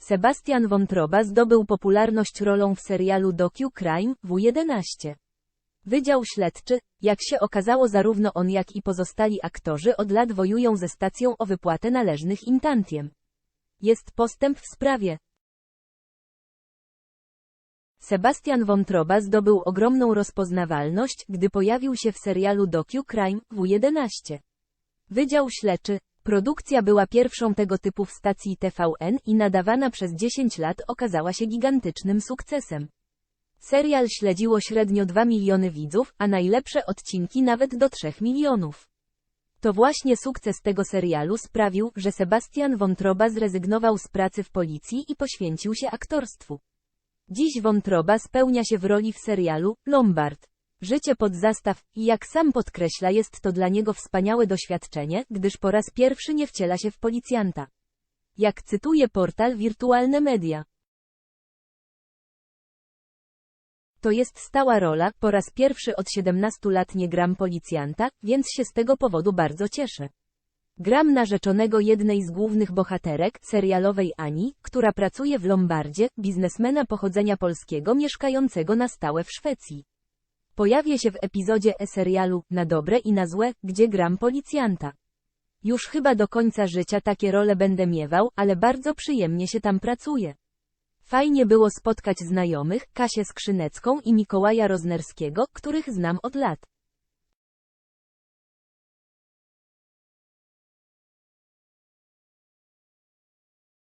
Sebastian Wątroba zdobył popularność rolą w serialu Docu Crime W11. Wydział Śledczy, jak się okazało zarówno on jak i pozostali aktorzy od lat wojują ze stacją o wypłatę należnych im tantiem. Jest postęp w sprawie. Sebastian Wątroba zdobył ogromną rozpoznawalność, gdy pojawił się w serialu Docu Crime W11. Wydział Śledczy, produkcja była pierwszą tego typu w stacji TVN i nadawana przez 10 lat okazała się gigantycznym sukcesem. Serial śledziło średnio 2 miliony widzów, a najlepsze odcinki nawet do 3 milionów. To właśnie sukces tego serialu sprawił, że Sebastian Wątroba zrezygnował z pracy w policji i poświęcił się aktorstwu. Dziś Wątroba spełnia się w roli w serialu Lombard. Życie pod zastaw i jak sam podkreśla jest to dla niego wspaniałe doświadczenie, gdyż po raz pierwszy nie wciela się w policjanta. Jak cytuje portal Wirtualne Media. To jest stała rola, po raz pierwszy od 17 lat nie gram policjanta, więc się z tego powodu bardzo cieszę. Gram narzeczonego jednej z głównych bohaterek, serialowej Ani, która pracuje w Lombardzie, biznesmena pochodzenia polskiego mieszkającego na stałe w Szwecji. Pojawię się w epizodzie e-serialu, na dobre i na złe, gdzie gram policjanta. Już chyba do końca życia takie role będę miewał, ale bardzo przyjemnie się tam pracuje. Fajnie było spotkać znajomych, Kasię Skrzynecką i Mikołaja Roznerskiego, których znam od lat.